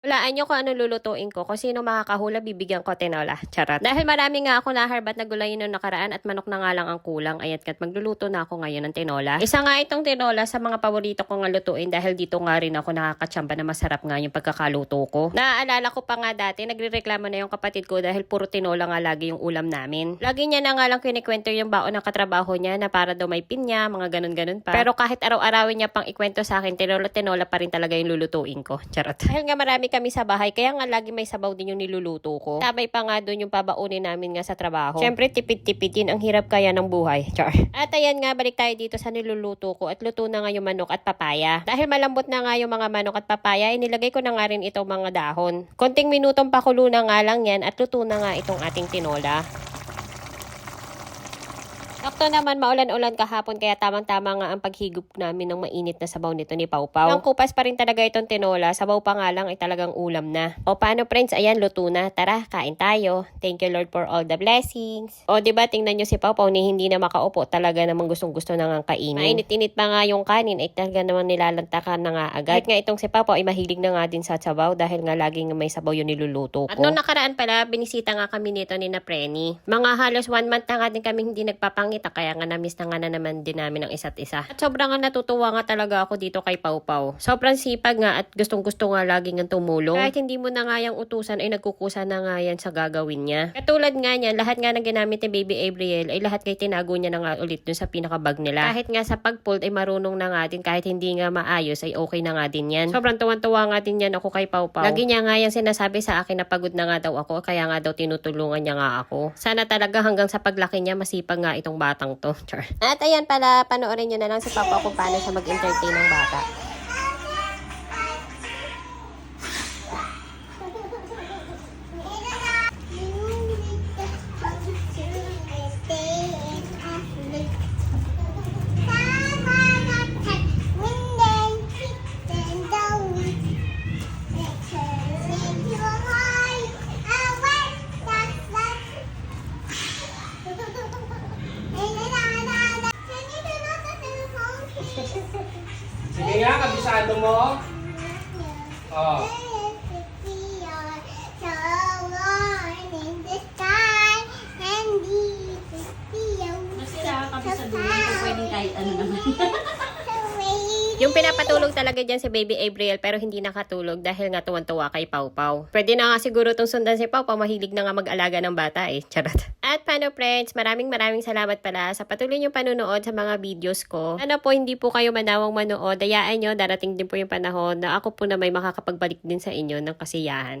Walaan nyo kung ano lulutuin ko. Kung sino makakahula, bibigyan ko tinola. Charot. Dahil marami nga ako naharbat na gulay noong nakaraan at manok na nga lang ang kulang. Ayan kat magluluto na ako ngayon ng tinola. Isa nga itong tinola sa mga paborito ko nga lutuin dahil dito nga rin ako nakakatsamba na masarap nga yung pagkakaluto ko. Naaalala ko pa nga dati, nagrereklamo na yung kapatid ko dahil puro tinola nga lagi yung ulam namin. Lagi niya na nga lang kinikwento yung baon ng katrabaho niya na para daw may pinya, mga ganun-ganun pa. Pero kahit araw-arawin niya pang ikwento sa akin, tinola-tinola pa rin talaga yung lulutuin ko. Charot. Dahil nga marami kami sa bahay, kaya nga lagi may sabaw din yung niluluto ko. Sabay pa nga doon yung pabaunin namin nga sa trabaho. Siyempre, tipid-tipid din ang hirap kaya ng buhay. Char. At ayan nga, balik tayo dito sa niluluto ko at luto na nga yung manok at papaya. Dahil malambot na nga yung mga manok at papaya, inilagay ko na nga rin itong mga dahon. Konting minutong pakulo na nga lang yan at luto na nga itong ating tinola. Sakto naman maulan-ulan kahapon kaya tamang-tama nga ang paghigop namin ng mainit na sabaw nito ni Pau Pau. Ang kupas pa rin talaga itong tinola, sabaw pa nga lang ay talagang ulam na. O paano friends, ayan luto na. Tara, kain tayo. Thank you Lord for all the blessings. O di ba tingnan nyo si Pau Pau ni hindi na makaupo, talaga namang gustong-gusto na nga kainin. Mainit-init pa nga yung kanin ay talaga namang nilalantakan na nga agad. Kahit nga itong si Pau Pau ay mahilig na nga din sa sabaw dahil nga laging may sabaw yung niluluto ko. At noong nakaraan pala, binisita nga kami nito ni na Preni. Mga halos one month na nga din kami hindi nagpapangita kaya nga na-miss na nga na naman din namin ang isa't isa. At sobrang natutuwa nga talaga ako dito kay Pau. Sobrang sipag nga at gustong gusto nga laging nga tumulong. Kahit hindi mo na nga yung utusan ay nagkukusa na nga yan sa gagawin niya. Katulad nga niyan, lahat nga ng ginamit ni Baby Abriel ay lahat kay tinago niya na nga ulit dun sa pinakabag nila. Kahit nga sa pag-fold ay marunong na nga din kahit hindi nga maayos ay okay na nga din yan. Sobrang tuwan-tuwa nga din yan ako kay Pau. Lagi niya nga yan sinasabi sa akin na pagod na nga daw ako kaya nga daw tinutulungan niya nga ako. Sana talaga hanggang sa paglaki niya masipag nga itong batang to. Char. At ayan pala, panoorin niyo na lang si Papa kung paano siya mag-entertain ng bata. Sige nga, kabisado mo. Oh. Yung pinapatulog talaga dyan si Baby Abriel pero hindi nakatulog dahil nga tuwan-tuwa kay Pau Pau. Pwede na nga siguro itong sundan si Pau Pau, mahilig na nga mag-alaga ng bata eh. Charot. At paano friends, maraming maraming salamat pala sa patuloy niyong panunood sa mga videos ko. Ano po, hindi po kayo manawang manood. Dayaan nyo, darating din po yung panahon na ako po na may makakapagbalik din sa inyo ng kasiyahan.